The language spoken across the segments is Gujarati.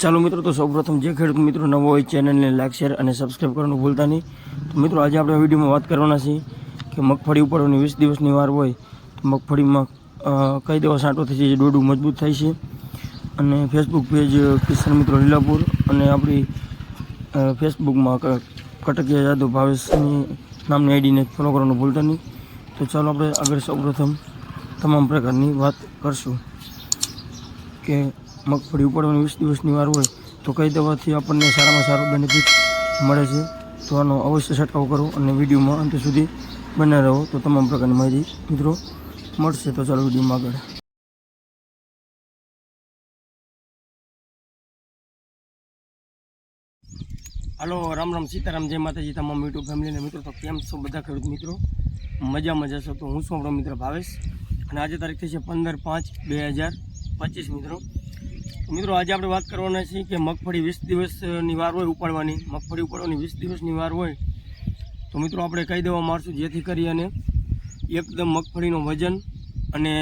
ચાલો મિત્રો, તો સૌપ્રથમ જે ખેડૂત મિત્રો નવો હોય ચેનલને લાઈક, શેર અને સબસ્ક્રાઈબ કરવાનું ભૂલતા નહીં. તો મિત્રો, આજે આપણે વિડીયોમાં વાત કરવાના છીએ કે મગફળી ઉપાડવાની વીસ દિવસની વાર હોય તો મગફળીમાં કઈ દવા છાંટો થઈ છે ડોડું મજબૂત થાય છે. અને ફેસબુક પેજ કિસાન મિત્રો લીલાપુર અને આપણી ફેસબુકમાં કટકિયા યાદવ ભાવેશની નામની આઈડીને ફોલો કરવાનું ભૂલતા નહીં. તો ચાલો આપણે આગળ સૌપ્રથમ તમામ પ્રકારની વાત કરશું કે મગફળી ઉપાડવાની વીસ દિવસની વાર હોય તો કઈ દવાથી આપણને સારામાં સારું બેનિફિટ મળે છે? તો આનો અવશ્ય છંટકાવ કરો અને વિડીયોમાં અંત સુધી બને રહો. તો તમામ પ્રકારની માહિતી મિત્રો મળશે. તો ચાલો વિડીયોમાં આગળ. હાલો, રામ રામ સીતારામ. જય માતાજી તમામ યુટ્યુબ ફેમિલીને. મિત્રો, તો કેમ છો બધા ખેડૂત મિત્રો? મજા મજા છો તો હું છું આપણો મિત્ર ભાવેશ? અને આજે તારીખ થઈ છે પંદર પાંચ બે હજાર પચીસ મિત્રો. મિત્રો, આજે આપણે વાત કરવાના છીએ કે મગફળી વીસ દિવસની વાર હોય ઉપાડવાની. મગફળી ઉપાડવાની વીસ દિવસની વાર હોય તો મિત્રો, આપણે કહી દેવા મારશું જેથી કરી અને એકદમ મગફળીનું વજન અને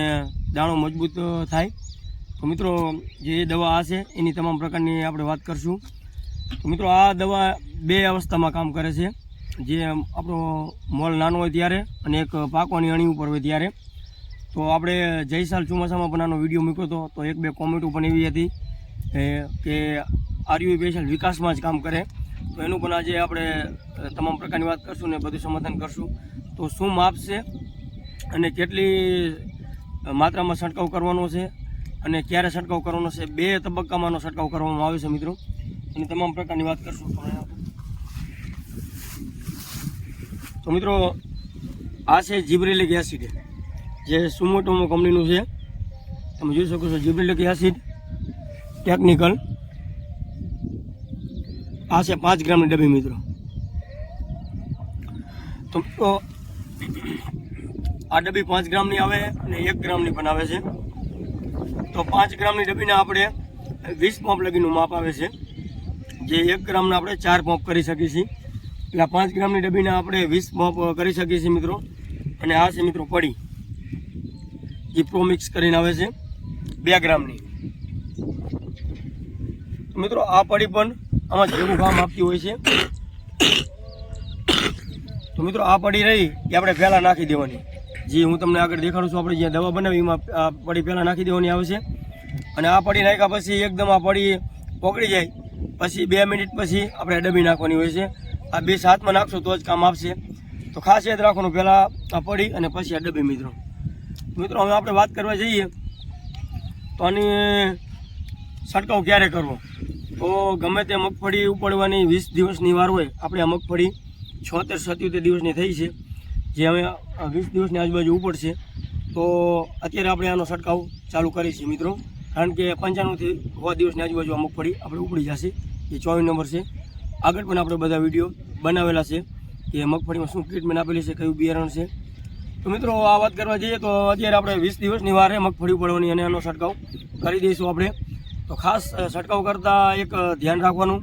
દાણો મજબૂત થાય. તો મિત્રો, જે દવા છે, એની તમામ પ્રકારની આપણે વાત કરશું. તો મિત્રો, આ દવા બે અવસ્થામાં કામ કરે છે. જે આપણો મોલ નાનો હોય ત્યારે અને એક પાકવાની અણી ઉપર હોય ત્યારે. તો આપણે જયસાલ ચોમાસામાં પણ આનો વીડિયો મૂક્યો હતો. તો એક બે કોમેન્ટો પણ એવી હતી કે આરયુ સ્પેશિયલ વિકાસમાં જ કામ કરે. તો એનું પણ આજે આપણે તમામ પ્રકારની વાત કરશું ને બધું સમાધાન કરશું. તો શું માપ છે અને કેટલી માત્રામાં છંટકાવ કરવાનો છે અને ક્યારે છંટકાવ કરવાનો છે? બે તબક્કામાંનો છંટકાવ કરવામાં આવે છે મિત્રો. અને તમામ પ્રકારની વાત કરશું. તો મિત્રો, આ છે જીબ્રેલિક એસિડ જે સુમોટોમો કંપનીનું છે, તમે જોઈ શકો છો જીબ્રેલિક એસિડ, ટેકનિકલ. આ છે પાંચ ગ્રામની ડબ્બી મિત્રો. તો આ ડબ્બી પાંચ ગ્રામની આવે અને એક ગ્રામની પણ આવે છે. તો પાંચ ગ્રામની ડબ્બીને આપણે વીસ પંપ લગીનું માપ આવે છે. જે એક ગ્રામના આપણે ચાર પંપ કરી શકીએ છીએ. એટલે પાંચ ગ્રામની ડબ્બીને આપણે વીસ પંપ કરી શકીએ છીએ મિત્રો. અને આ છે મિત્રો પડી. જે પ્રો મિક્સ કરીને આવે છે બે ગ્રામની. મિત્રો, આ પડી પણ આમાં જેવું કામ આપતી હોય છે. તો મિત્રો, આ પડી રહી એ આપણે પહેલાં નાખી દેવાની. જે હું તમને આગળ દેખાડું છું, આપણે જ્યાં દવા બનાવી, એમાં આ પડી પહેલાં નાખી દેવાની આવે છે. અને આ પડી નાખ્યા પછી એકદમ આ પડી પકડી જાય. પછી બે મિનિટ પછી આપણે ડબ્બી નાખવાની હોય છે. આ બે હાથમાં નાખશો તો જ કામ આપશે. તો ખાસ યાદ રાખવાનું, પહેલાં આ પડી અને પછી આ ડબી મિત્રો. મિત્રો, હવે આપણે વાત કરવા જઈએ તો આની છંટકાવ ક્યારે કરવો? તો ગમે તે મગફળી ઉપાડવાની વીસ દિવસની વાર હોય, આપણે આ મગફળી છોતેર સત્યોતેર દિવસની થઈ છે. જે હવે વીસ દિવસની આજુબાજુ ઉપડશે. તો અત્યારે આપણે આનો છંટકાવ ચાલુ કરીએ છીએ મિત્રો. કારણ કે પંચાણુંથી સો દિવસની આજુબાજુ આ મગફળી આપણે ઉપડી જશે. એ ચોવીસ નંબર છે. આગળ પણ આપણે બધા વીડિયો બનાવેલા છે કે મગફળીમાં શું ટ્રીટમેન્ટ આપેલી છે, કયું બિયારણ છે તો મિત્રો, આ વાત કરવા જઈએ તો અત્યારે આપણે વીસ દિવસની વારે મગફળી પડવાની અને એનો છંટકાવ કરી દઈશું આપણે. તો ખાસ છંટકાવ કરતાં એક ધ્યાન રાખવાનું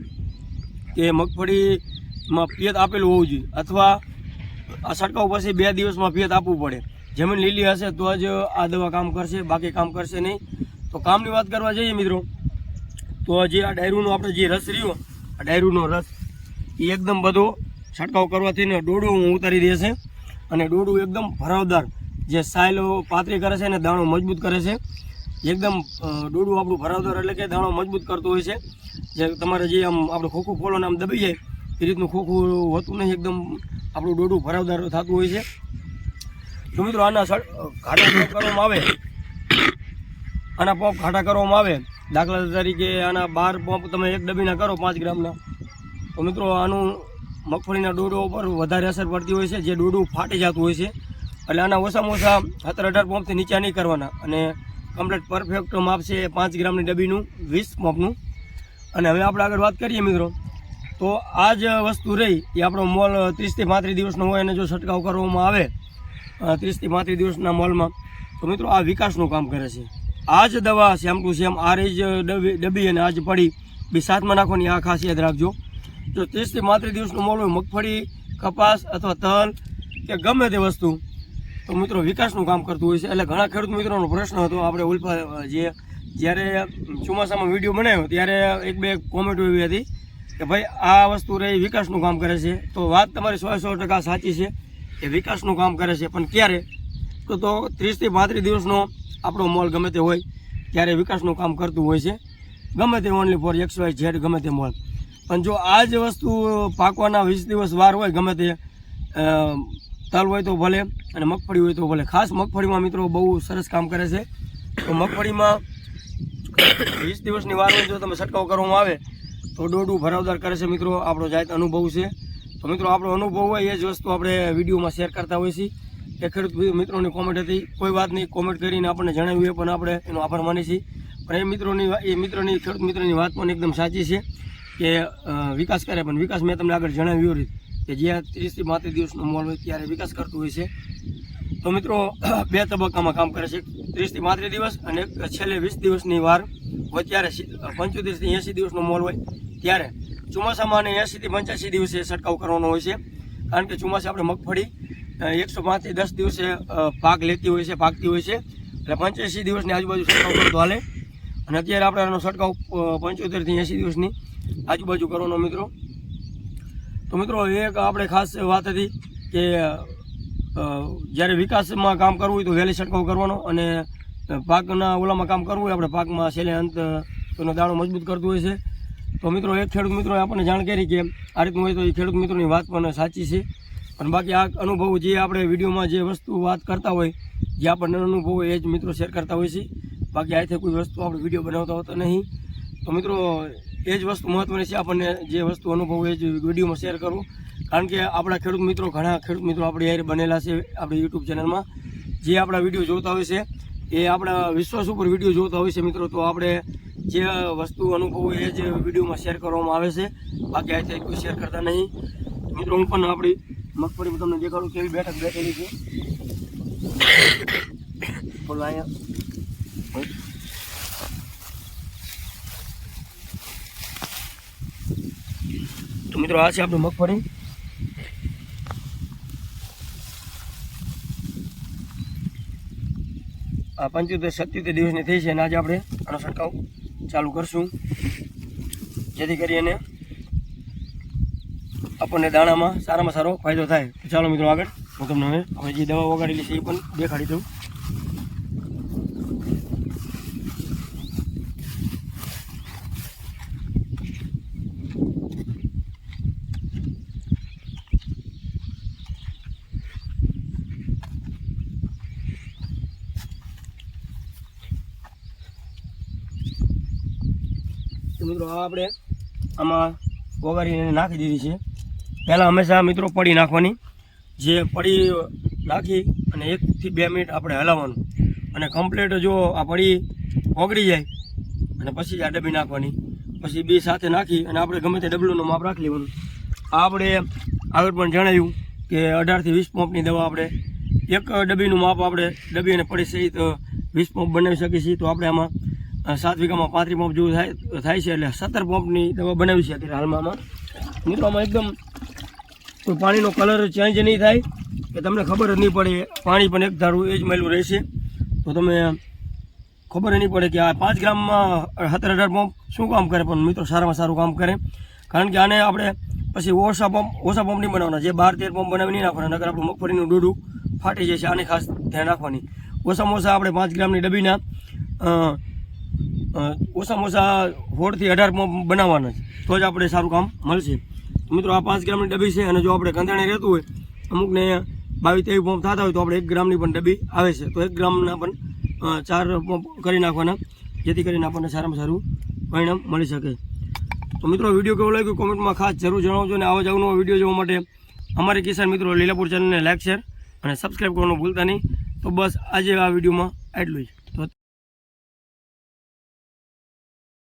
કે મગફળીમાં પિયત આપેલું હોવું જોઈએ અથવા આ છંટકાવ પછી બે દિવસમાં પિયત આપવું પડે. જમીન લીલી હશે તો જ આ દવા કામ કરશે, બાકી કામ કરશે નહીં. તો કામની વાત કરવા જઈએ મિત્રો, તો જે આ ડાયરુનો આપણે જે રસ રહ્યો, આ ડાયરુનો રસ એ એકદમ બધો છંટકાવ કરવાથી ને ડોડું ઉતારી દેશે અને ડોડું એકદમ ભરાવદાર જે સાયલો પાતરી કરે છે અને દાણો મજબૂત કરે છે. એકદમ ડોડું આપણું ભરાવદાર એટલે કે દાણો મજબૂત કરતો હોય છે. જે તમારે જે આમ આપણે ખોખું ખોલોને આમ દબી જાય, એ રીતનું ખોખું હોતું નહીં, એકદમ આપણું ડોડું ભરાવદાર થતું હોય છે. તો મિત્રો, આના ઘાટા કરવામાં આવે. આના પંપ ઘાટા કરવામાં આવે. દાખલા તરીકે આના બાર પંપ તમે એક ડબીના કરો પાંચ ગ્રામના. તો મિત્રો, આનું મગફળીના ડોડો ઉપર વધારે અસર પડતી હોય છે, જે ડોડું ફાટી જતું હોય છે. એટલે આના ઓછામાં ઓછા સત્તર અઢાર પંપથી નીચે નહીં કરવાના. અને કમ્પ્લેટ પરફેક્ટ માપ છે પાંચ ગ્રામની ડબ્બીનું વીસ પંપનું. અને હવે આપણે આગળ વાત કરીએ મિત્રો. તો આ જ વસ્તુ રહી, એ આપણો મોલ ત્રીસથી પાંત્રીસ દિવસનો હોય અને જો છંટકાવ કરવામાં આવે ત્રીસથી પાંત્રીસ દિવસના મોલમાં, તો મિત્રો આ વિકાસનું કામ કરે છે. આ જ દવા સેમ ટુ સેમ આ જ ડબ્બી અને આ જ પડી, બી સાથમાં નાખવાની આ ખાસ યાદ રાખજો. જો ત્રીસથી માત્ર દિવસનું મોલ હોય, મગફળી, કપાસ અથવા તલ, કે ગમે તે વસ્તુ, તો મિત્રો વિકાસનું કામ કરતું હોય છે. એટલે ઘણા ખેડૂત મિત્રોનો પ્રશ્ન હતો, આપણે ઉલ્ફા જે, જ્યારે ચોમાસામાં વીડિયો બનાવ્યો, ત્યારે એક બે કોમેન્ટ એવી હતી કે ભાઈ, આ વસ્તુ રહી વિકાસનું કામ કરે છે. તો વાત તમારી સો સો ટકા સાચી છે એ વિકાસનું કામ કરે છે. પણ ક્યારે? તો તો ત્રીસથી પાંત્રીસ દિવસનો આપણો મોલ ગમે તે હોય, ત્યારે વિકાસનું કામ કરતું હોય છે. ગમે તે only for X Y Z ગમે તે મોલ. પણ જો આ જ વસ્તુ પાકવાના વીસ દિવસ વાર હોય ગમે તે તલ હોય તો ભલે અને મગફળી હોય તો ભલે. ખાસ મગફળીમાં મિત્રો બહુ સરસ કામ કરે છે. તો મગફળીમાં વીસ દિવસની વાર હોય જો તમે છંટકાવ કરવામાં આવે, તો દોડું ભરાવદાર કરે છે મિત્રો. આપણો જાત અનુભવ છે. તો મિત્રો આપણો અનુભવ હોય એ જ વસ્તુ આપણે વિડીયોમાં શેર કરતા હોઈએ છીએ. એ ખેડૂત મિત્રોની કોમેન્ટ હતી, કોઈ વાત નહીં કોમેન્ટ કરીને આપણને જણાવ્યું એ પણ આપણે એનો આભાર માની છીએ. પણ એ મિત્રોની એ મિત્રોની ખેડૂત મિત્રોની વાત પણ એકદમ સાચી છે. કે વિકાસ કરે, પણ વિકાસ મેં તમને આગળ જણાવ્યું રીત કે જ્યાં ત્રીસથી પાંત્રીસ દિવસનો મોલ હોય ત્યારે વિકાસ કરતું હોય છે. તો મિત્રો, બે તબક્કામાં કામ કરે છે. ત્રીસથી પાંત્રીસ દિવસ અને છેલ્લે વીસ દિવસની વાર હોય ત્યારે પંચોતેરથી એંસી દિવસનો મોલ હોય ત્યારે ચોમાસામાં અને એંસીથી પંચ્યાસી દિવસે છંટકાવ કરવાનો હોય છે. કારણ કે ચોમાસે આપણે મગફળી એકસો પાંચથી દસ દિવસે પાક લેતી હોય છે, પાકતી હોય છે. એટલે પંચ્યાસી દિવસની આજુબાજુ છંટકાવ કરતો હાલે. અને અત્યારે આપણે એનો છંટકાવ પંચોતેરથી એંસી દિવસની આજુબાજુ કરવાનો મિત્રો. તો મિત્રો, એક આપણે ખાસ વાત હતી કે જ્યારે વિકાસમાં કામ કરવું હોય તો વહેલી છંટકાવ કરવાનો અને પાકના ઓલામાં કામ કરવું હોય, આપણે પાકમાં છેલ્લે અંત તેનો દાણો મજબૂત કરતું હોય છે. તો મિત્રો, એક ખેડૂત મિત્રોએ આપણને જાણ કરી કે આ રીતનું હોય તો એ ખેડૂત મિત્રોની વાત પણ સાચી છે. પણ બાકી આ અનુભવ જે આપણે વિડીયોમાં જે વસ્તુ વાત કરતા હોય, જે આપણને અનુભવ એ જ મિત્રો શેર કરતા હોય છે. બાકી આથી કોઈ વસ્તુ આપણે વીડિયો બનાવતા હોતો નહીં. તો મિત્રો, એ જ વસ્તુ મહત્ત્વની છે આપણને જે વસ્તુ અનુભવ એ જ વિડીયોમાં શેર કરવું કારણ કે આપણા ખેડૂત મિત્રો, ઘણા ખેડૂત મિત્રો આપણે યાર બનેલા છે આપણી યુટ્યુબ ચેનલમાં. જે આપણા વીડિયો જોતા હોય છે, એ આપણા વિશ્વાસ ઉપર વીડિયો જોતા હોય છે મિત્રો. તો આપણે જે વસ્તુ અનુભવ એ જ વિડીયોમાં શેર કરવામાં આવે છે. બાકી આથી કોઈ શેર કરતા નહીં. મિત્રો, હું પણ આપણી મગફળી તમને દેખાડું કેવી બેઠક બેઠેલી છે. બોલો અહીંયા. તો મિત્રો આ છે આપણું મગફળી. આ પંચોતેર સત્યોતેર દિવસની થઈ છે અને આજે આપણે આનો છંટકાવ ચાલુ કરશું. જેથી કરીને આપણને દાણામાં સારામાં સારો ફાયદો થાય. ચાલો મિત્રો આગળ. હું તમને હવે હવે જે દવા વગાડેલી છે એ પણ દેખાડી દઉં. મિત્રો આપણે આમાં વગાડીને નાખી દીધી છે. પહેલાં હંમેશા મિત્રો પડી નાખવાની. જે પડી નાખી અને એકથી બે મિનિટ આપણે હલાવવાનું. અને કમ્પ્લીટ જો આ પડી ઓગળી જાય, અને પછી આ ડબ્બી નાખવાની. પછી બે સાથે નાખી અને આપણે ગમે તે ડબલુંનું માપ રાખી લેવાનું. આપણે આગળ પણ જણાવ્યું કે અઢારથી વીસ પંપની દવા આપણે એક ડબ્બીનું માપ આપણે ડબ્બી અને પડી સહિત વીસ પંપ બનાવી શકીએ છીએ. તો આપણે આમાં સાત વીઘામાં પાંત્રીસ પંપ જેવું થાય થાય છે એટલે સત્તર પંપની દવા બનાવી છે અત્યારે હાલમાં આમાં મિત્રો, આમાં એકદમ કોઈ પાણીનો કલર ચેન્જ નહીં થાય. કે તમને ખબર જ નહીં પડે. પાણી પણ એક ધારું એ જ મળેલું રહેશે. તો તમે ખબર નહીં પડે કે આ પાંચ ગ્રામમાં સત્તર અઢાર પંપ શું કામ કરે? પણ મિત્રો, સારામાં સારું કામ કરે. કારણ કે આને આપણે પછી ઓછા પંપ ઓછા પંપ નહીં બનાવવાના. જે બાર તેર પંપ બનાવી નહીં નાખવાના નગર આપણું મગફળીનું ડોડું ફાટી છે આને ખાસ ધ્યાન રાખવાની. ઓછામાં ઓછા આપણે પાંચ ગ્રામની ડબ્બીના ઓછામાં ઓછા હોળથી અઢાર બનાવવાના છે. તો જ આપણે સારું કામ મળશે. મિત્રો આ પાંચ ગ્રામની ડબ્બી છે અને જો આપણે કંધાણે રહેતું હોય, અમુકને બાવીસ ત્રેવીસ પંપ થતા હોય તો આપણે એક ગ્રામની પણ ડબ્બી આવે છે. તો એક ગ્રામના પણ ચાર પંપ કરી નાખવાના, જેથી કરીને આપણને સારામાં સારું પરિણામ મળી શકે. તો મિત્રો વીડિયો કેવો લાગ્યો કોમેન્ટમાં ખાસ જરૂર જણાવજો અને આવા જ અવનવો વીડિયો જોવા માટે અમારી કિસાન મિત્રો લીલાપુર ચેનલને લાઈક, શેર અને સબસ્ક્રાઈબ કરવાનું ભૂલતા નહીં. તો બસ આજે આ વિડીયોમાં આટલું જ.